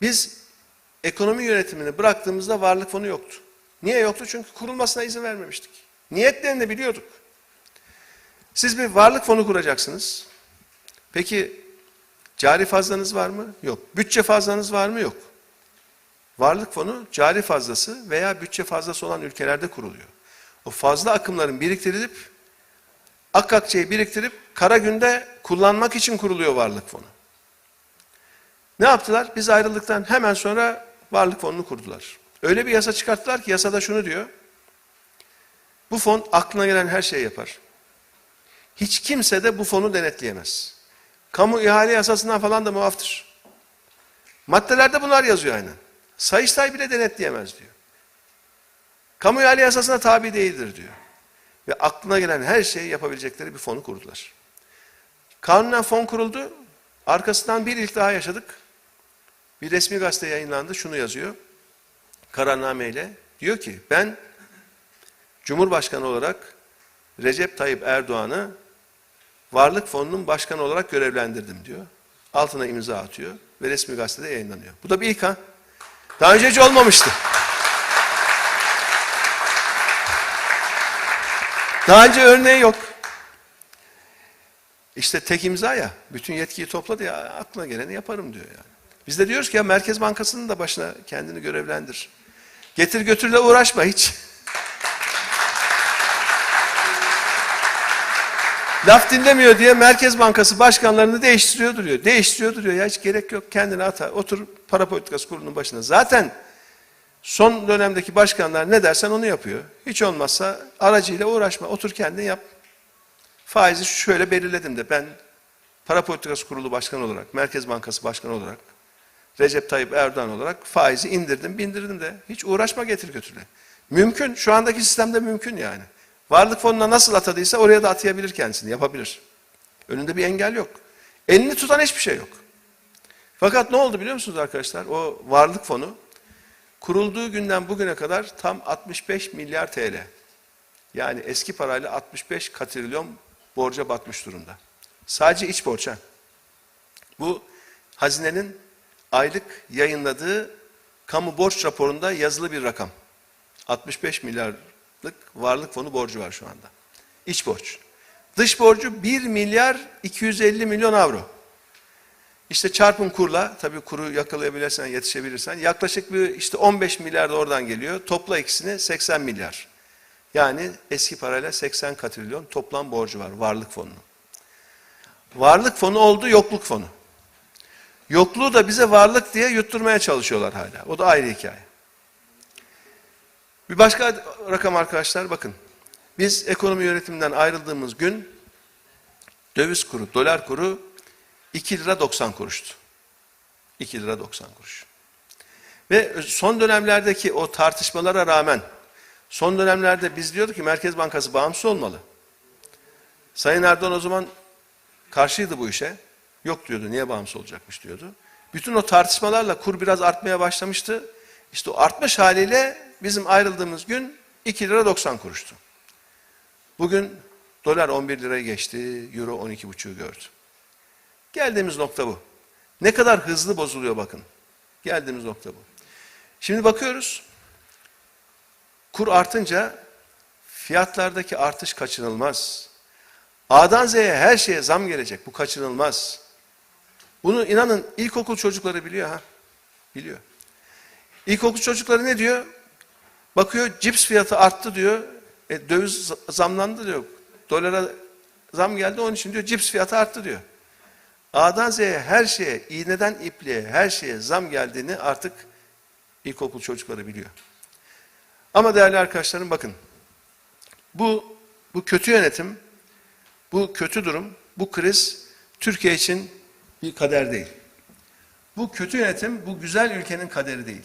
Biz ekonomi yönetimini bıraktığımızda varlık fonu yoktu. Niye yoktu? Çünkü kurulmasına izin vermemiştik. Niyetlerini biliyorduk. Siz bir varlık fonu kuracaksınız. Peki cari fazlanız var mı? Yok. Bütçe fazlanız var mı? Yok. Varlık fonu cari fazlası veya bütçe fazlası olan ülkelerde kuruluyor. O fazla akımların biriktirilip ak akçeyi biriktirip kara günde kullanmak için kuruluyor varlık fonu. Ne yaptılar? Biz ayrıldıktan hemen sonra varlık fonunu kurdular. Öyle bir yasa çıkarttılar ki yasada şunu diyor. Bu fon aklına gelen her şeyi yapar. Hiç kimse de bu fonu denetleyemez. Kamu ihale yasasından falan da muaftır. Maddelerde bunlar yazıyor aynen. Sayıştay bile denetleyemez diyor. Kamu ihale yasasına tabi değildir diyor. Ve aklına gelen her şeyi yapabilecekleri bir fonu kurdular. Kanunen fon kuruldu. Arkasından bir ilk daha yaşadık. Bir resmi gazete yayınlandı. Şunu yazıyor. Kararnameyle. Diyor ki ben Cumhurbaşkanı olarak Recep Tayyip Erdoğan'ı Varlık Fonu'nun başkanı olarak görevlendirdim diyor. Altına imza atıyor ve resmi gazetede yayınlanıyor. Bu da bir ilk ha. Daha önce hiç olmamıştı. Daha önce örneği yok. İşte tek imza ya. Bütün yetkiyi topladı ya aklına geleni yaparım diyor yani. Biz de diyoruz ki ya Merkez Bankası'nın da başına kendini görevlendir. Getir götürle uğraşma hiç. Laf dinlemiyor diye Merkez Bankası başkanlarını değiştiriyor duruyor. Değiştiriyor duruyor. Ya hiç gerek yok. Kendini ata. Otur para politikası kurulunun başına. Zaten son dönemdeki başkanlar ne dersen onu yapıyor. Hiç olmazsa aracıyla uğraşma. Otur kendin yap. Faizi şöyle belirledim de ben para politikası kurulu başkanı olarak, Merkez Bankası başkanı olarak, Recep Tayyip Erdoğan olarak faizi indirdim, bindirdim de hiç uğraşma getir götürle. Mümkün. Şu andaki sistemde mümkün yani. Varlık fonuna nasıl atadıysa oraya da atayabilir kendisini, yapabilir. Önünde bir engel yok. Elini tutan hiçbir şey yok. Fakat ne oldu biliyor musunuz arkadaşlar? O varlık fonu kurulduğu günden bugüne kadar tam 65 milyar TL. Yani eski parayla 65 katrilyon borca batmış durumda. Sadece iç borça. Bu hazinenin aylık yayınladığı kamu borç raporunda yazılı bir rakam. 65 milyarlık varlık fonu borcu var şu anda. İç borç. Dış borcu 1 milyar 250 milyon avro. İşte çarpın kurla, tabii kuru yakalayabilirsen, yetişebilirsen yaklaşık bir işte 15 milyar da oradan geliyor. Topla ikisini 80 milyar. Yani eski parayla 80 katrilyon toplam borcu var varlık fonunun. Varlık fonu oldu yokluk fonu. Yokluğu da bize varlık diye yutturmaya çalışıyorlar hala. O da ayrı hikaye. Bir başka rakam arkadaşlar bakın. Biz ekonomi yönetiminden ayrıldığımız gün döviz kuru, dolar kuru 2 lira 90 kuruştu. 2 lira 90 kuruş. Ve son dönemlerdeki o tartışmalara rağmen son dönemlerde biz diyorduk ki Merkez Bankası bağımsız olmalı. Sayın Erdoğan o zaman karşıydı bu işe. Yok diyordu niye bağımsız olacakmış diyordu. Bütün o tartışmalarla kur biraz artmaya başlamıştı. İşte o artmış haliyle bizim ayrıldığımız gün 2 lira 90 kuruştu. Bugün dolar 11 liraya geçti, euro 12,5'u gördü. Geldiğimiz nokta bu. Ne kadar hızlı bozuluyor bakın. Geldiğimiz nokta bu. Şimdi bakıyoruz. Kur artınca fiyatlardaki artış kaçınılmaz. A'dan Z'ye her şeye zam gelecek. Bu kaçınılmaz. Bunu inanın ilkokul çocukları biliyor ha. Biliyor. İlkokul çocukları ne diyor? Bakıyor cips fiyatı arttı diyor. E, döviz zamlandı diyor. Dolara zam geldi onun için diyor cips fiyatı arttı diyor. A'dan Z'ye her şeye, iğneden ipliğe her şeye zam geldiğini artık ilkokul çocukları biliyor. Ama değerli arkadaşlarım bakın. Bu, bu kötü yönetim, bu kötü durum, bu kriz Türkiye için bir kader değil. Bu kötü yönetim, bu güzel ülkenin kaderi değil.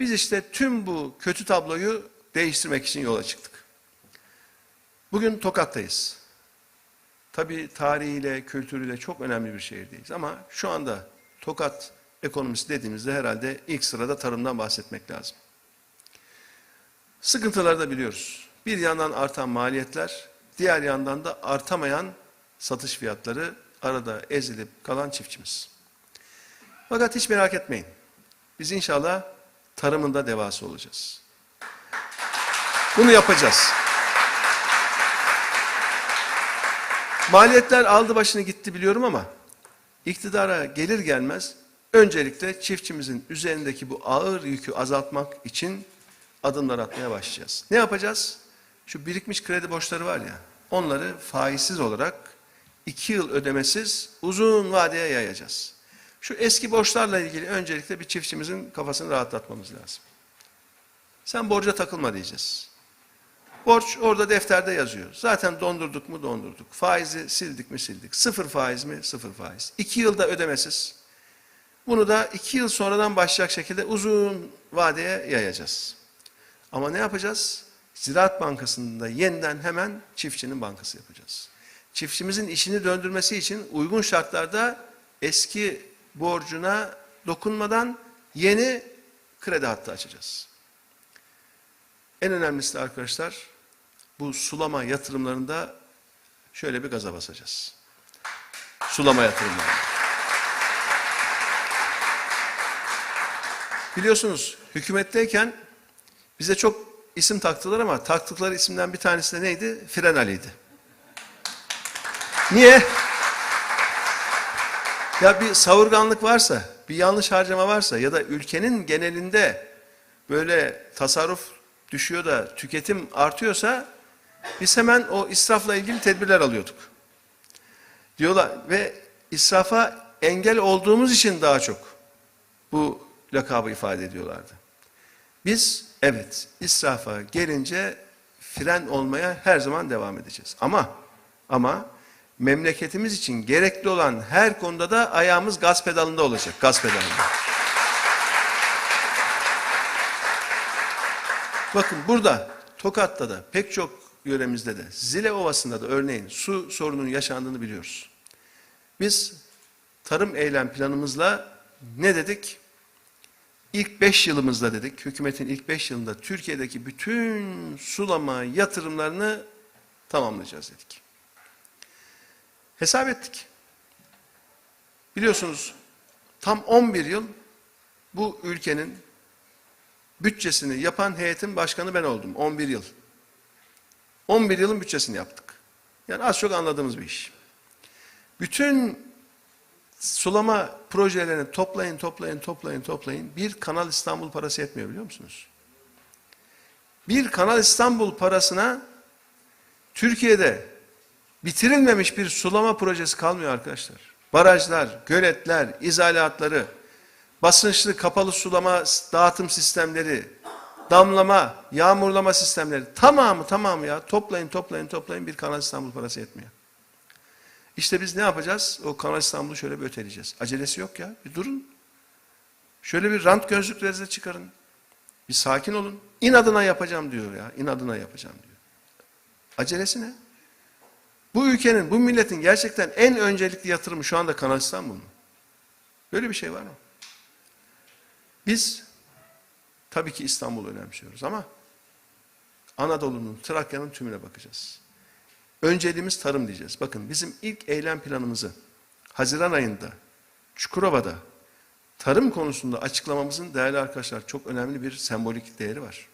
Biz işte tüm bu kötü tabloyu değiştirmek için yola çıktık. Bugün Tokat'tayız. Tabii tarihiyle, kültürüyle çok önemli bir şehirdeyiz ama şu anda Tokat ekonomisi dediğimizde herhalde ilk sırada tarımdan bahsetmek lazım. Sıkıntıları da biliyoruz. Bir yandan artan maliyetler, diğer yandan da artamayan satış fiyatları arada ezilip kalan çiftçimiz. Fakat hiç merak etmeyin. Biz inşallah tarımında devası olacağız. Bunu yapacağız. Maliyetler aldı başını gitti biliyorum ama iktidara gelir gelmez öncelikle çiftçimizin üzerindeki bu ağır yükü azaltmak için adımlar atmaya başlayacağız. Ne yapacağız? Şu birikmiş kredi borçları var ya onları faizsiz olarak iki yıl ödemesiz uzun vadeye yayacağız. Şu eski borçlarla ilgili öncelikle bir çiftçimizin kafasını rahatlatmamız lazım. Sen borca takılma diyeceğiz. Borç orada defterde yazıyor. Zaten dondurduk mu dondurduk. Faizi sildik mi sildik. Sıfır faiz mi sıfır faiz. İki yılda ödemesiz. Bunu da iki yıl sonradan başlayacak şekilde uzun vadeye yayacağız. Ama ne yapacağız? Ziraat Bankası'nda yeniden hemen çiftçinin bankası yapacağız. Çiftçimizin işini döndürmesi için uygun şartlarda eski borcuna dokunmadan yeni kredi hattı açacağız. En önemlisi de arkadaşlar bu sulama yatırımlarında şöyle bir gaza basacağız. Sulama yatırımları. Biliyorsunuz hükümetteyken bize çok isim taktılar ama taktıkları isimden bir tanesi de neydi? Fren Ali'ydi. Niye? Ya bir savurganlık varsa, bir yanlış harcama varsa ya da ülkenin genelinde böyle tasarruf düşüyor da tüketim artıyorsa biz hemen o israfla ilgili tedbirler alıyorduk. Diyorlar ve israfa engel olduğumuz için daha çok bu lakabı ifade ediyorlardı. Biz evet israfa gelince fren olmaya her zaman devam edeceğiz. Ama ama memleketimiz için gerekli olan her konuda da ayağımız gaz pedalında olacak. Gaz pedalında. Bakın burada Tokat'ta da pek çok yöremizde de Zile Ovası'nda da örneğin su sorununun yaşandığını biliyoruz. Biz tarım eylem planımızla ne dedik? İlk beş yılımızda dedik, hükümetin ilk beş yılında Türkiye'deki bütün sulama yatırımlarını tamamlayacağız dedik. Hesap ettik. Biliyorsunuz tam 11 yıl bu ülkenin bütçesini yapan heyetin başkanı ben oldum. 11 yıl. 11 yılın bütçesini yaptık. Yani az çok anladığımız bir iş. Bütün sulama projelerini toplayın, toplayın, toplayın, toplayın. Bir Kanal İstanbul parası yetmiyor biliyor musunuz? Bir Kanal İstanbul parasına Türkiye'de bitirilmemiş bir sulama projesi kalmıyor arkadaşlar. Barajlar, göletler, izalatları, basınçlı kapalı sulama dağıtım sistemleri, damlama, yağmurlama sistemleri tamamı tamamı ya toplayın toplayın toplayın bir Kanal İstanbul parası yetmiyor. İşte biz ne yapacağız? O Kanal İstanbul'u şöyle bir öteleyeceğiz. Acelesi yok ya. Bir durun. Şöyle bir rant gözlüklerinizi çıkarın. Bir sakin olun. İnadına yapacağım diyor ya. İnadına yapacağım diyor. Acelesi ne? Bu ülkenin, bu milletin gerçekten en öncelikli yatırımı şu anda Kanal İstanbul mu? Böyle bir şey var mı? Biz tabii ki İstanbul'u önemsiyoruz ama Anadolu'nun, Trakya'nın tümüne bakacağız. Önceliğimiz tarım diyeceğiz. Bakın bizim ilk eylem planımızı Haziran ayında Çukurova'da tarım konusunda açıklamamızın değerli arkadaşlar çok önemli bir sembolik değeri var.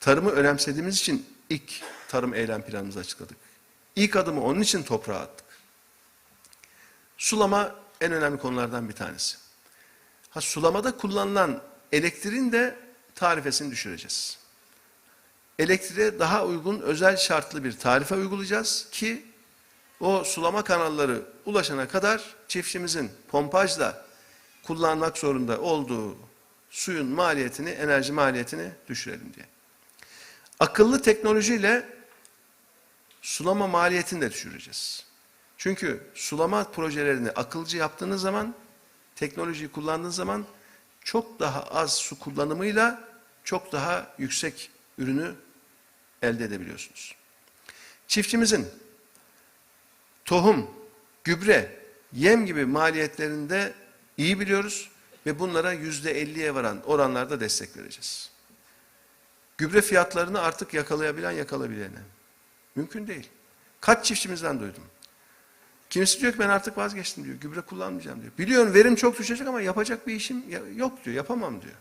Tarımı önemsediğimiz için ilk tarım eylem planımızı açıkladık. İlk adımı onun için toprağa attık. Sulama en önemli konulardan bir tanesi. Ha, sulamada kullanılan elektriğin de tarifesini düşüreceğiz. Elektriğe daha uygun özel şartlı bir tarife uygulayacağız ki o sulama kanalları ulaşana kadar çiftçimizin pompajla kullanmak zorunda olduğu suyun maliyetini, enerji maliyetini düşürelim diye. Akıllı teknolojiyle sulama maliyetini de düşüreceğiz. Çünkü sulama projelerini akılcı yaptığınız zaman, teknolojiyi kullandığınız zaman çok daha az su kullanımıyla çok daha yüksek ürünü elde edebiliyorsunuz. Çiftçimizin tohum, gübre, yem gibi maliyetlerinde iyi biliyoruz ve bunlara yüzde elliye varan oranlarda destek vereceğiz. Gübre fiyatlarını artık yakalayabilen yakalayabilene. Mümkün değil. Kaç çiftçimizden duydum. Kimisi diyor ki ben artık vazgeçtim diyor. Gübre kullanmayacağım diyor. Biliyorum verim çok düşecek ama yapacak bir işim yok diyor. Yapamam diyor.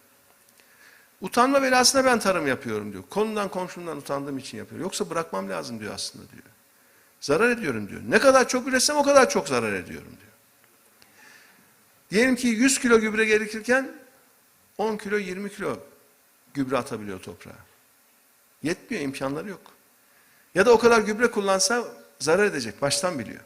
Utanma belasına ben tarım yapıyorum diyor. Konumdan komşumdan utandığım için yapıyorum. Yoksa bırakmam lazım diyor aslında diyor. Zarar ediyorum diyor. Ne kadar çok üretsem o kadar çok zarar ediyorum diyor. Diyelim ki 100 kilo gübre gerekirken 10 kilo 20 kilo gübre atabiliyor toprağa. Yetmiyor imkanları yok. Ya da o kadar gübre kullansa zarar edecek baştan biliyor.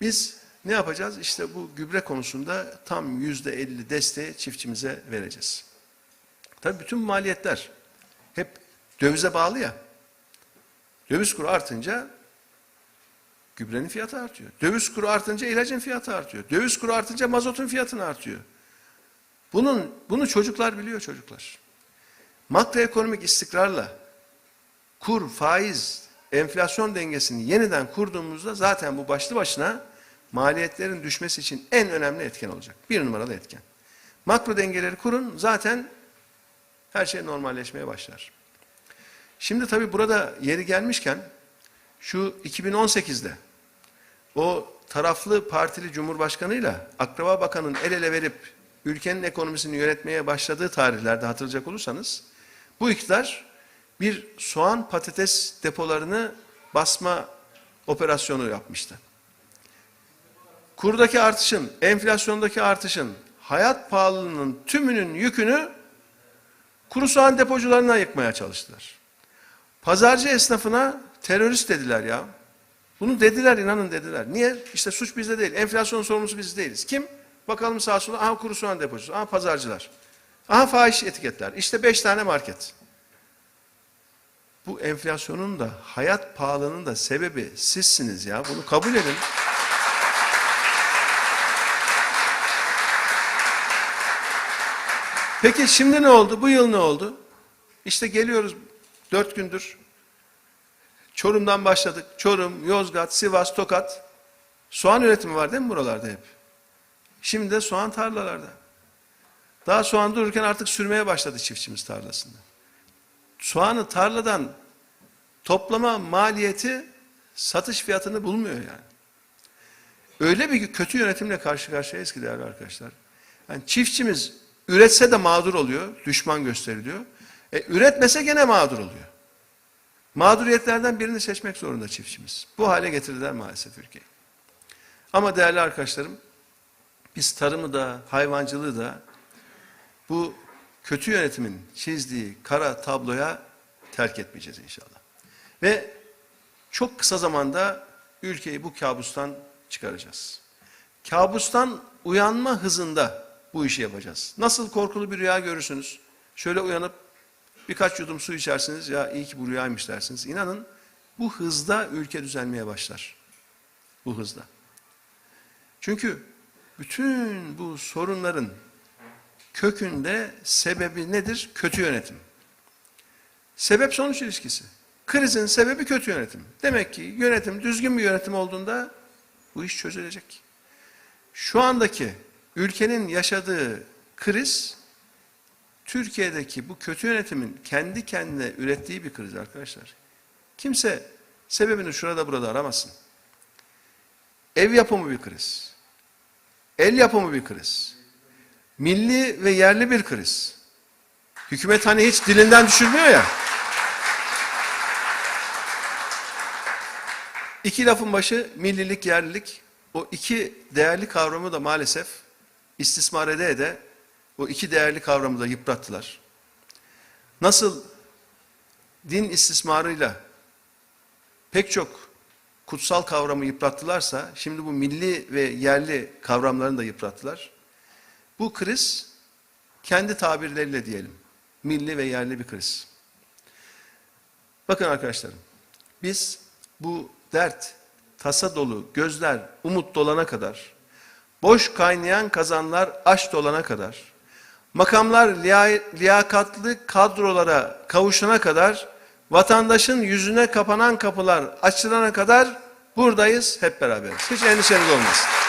Biz ne yapacağız? İşte bu gübre konusunda tam yüzde elli desteği çiftçimize vereceğiz. Tabii bütün maliyetler hep dövize bağlı ya. Döviz kuru artınca gübrenin fiyatı artıyor. Döviz kuru artınca ilacın fiyatı artıyor. Döviz kuru artınca mazotun fiyatını artıyor. Bunun bunu çocuklar biliyor çocuklar. Makroekonomik istikrarla kur, faiz, enflasyon dengesini yeniden kurduğumuzda zaten bu başlı başına maliyetlerin düşmesi için en önemli etken olacak. Bir numaralı etken. Makro dengeleri kurun zaten her şey normalleşmeye başlar. Şimdi tabii burada yeri gelmişken şu 2018'de o taraflı partili cumhurbaşkanıyla akraba bakanın el ele verip ülkenin ekonomisini yönetmeye başladığı tarihlerde hatırlayacak olursanız bu iktidar bir soğan patates depolarını basma operasyonu yapmıştı. Kurdaki artışın, enflasyondaki artışın, hayat pahalılığının tümünün yükünü kuru soğan depocularına yıkmaya çalıştılar. Pazarcı esnafına terörist dediler ya. Bunu dediler inanın dediler. Niye? İşte suç bizde değil. Enflasyon sorumlusu biz değiliz. Kim? Bakalım sağa sola. Aha kuru soğan depocusu. Aha pazarcılar. Aha fahiş etiketler. İşte beş tane market. Bu enflasyonun da hayat pahalılığının da sebebi sizsiniz ya. Bunu kabul edin. Peki şimdi ne oldu? Bu yıl ne oldu? İşte geliyoruz dört gündür. Çorum'dan başladık. Çorum, Yozgat, Sivas, Tokat. Soğan üretimi var değil mi buralarda hep? Şimdi de soğan tarlalarda. Daha soğan dururken artık sürmeye başladı çiftçimiz tarlasında. Soğanı tarladan toplama maliyeti satış fiyatını bulmuyor yani. Öyle bir kötü yönetimle karşı karşıyayız ki değerli arkadaşlar. Yani çiftçimiz üretse de mağdur oluyor, düşman gösteriliyor. E, üretmese gene mağdur oluyor. Mağduriyetlerden birini seçmek zorunda çiftçimiz. Bu hale getirdiler maalesef ülkeyi. Ama değerli arkadaşlarım, biz tarımı da, hayvancılığı da bu kötü yönetimin çizdiği kara tabloya terk etmeyeceğiz inşallah. Ve çok kısa zamanda ülkeyi bu kabustan çıkaracağız. Kabustan uyanma hızında bu işi yapacağız. Nasıl korkulu bir rüya görürsünüz? Şöyle uyanıp birkaç yudum su içersiniz ya iyi ki bu rüyaymış dersiniz. İnanın bu hızda ülke düzelmeye başlar. Bu hızda. Çünkü bütün bu sorunların kökünde sebebi nedir? Kötü yönetim. Sebep sonuç ilişkisi. Krizin sebebi kötü yönetim. Demek ki yönetim düzgün bir yönetim olduğunda bu iş çözülecek. Şu andaki ülkenin yaşadığı kriz Türkiye'deki bu kötü yönetimin kendi kendine ürettiği bir kriz arkadaşlar. Kimse sebebini şurada burada aramasın. Ev yapımı bir kriz. El yapımı bir kriz. Milli ve yerli bir kriz. Hükümet hani hiç dilinden düşürmüyor ya. İki lafın başı millilik, yerlilik. O iki değerli kavramı da maalesef istismar ede ede o iki değerli kavramı da yıprattılar. Nasıl din istismarıyla pek çok kutsal kavramı yıprattılarsa şimdi bu milli ve yerli kavramlarını da yıprattılar. Bu kriz kendi tabirleriyle diyelim milli ve yerli bir kriz. Bakın arkadaşlarım biz bu dert, tasa dolu gözler umut dolana kadar, boş kaynayan kazanlar aş dolana kadar, makamlar liya- liyakatlı kadrolara kavuşana kadar, vatandaşın yüzüne kapanan kapılar açılana kadar buradayız hep beraberiz. Hiç endişeniz olmasın.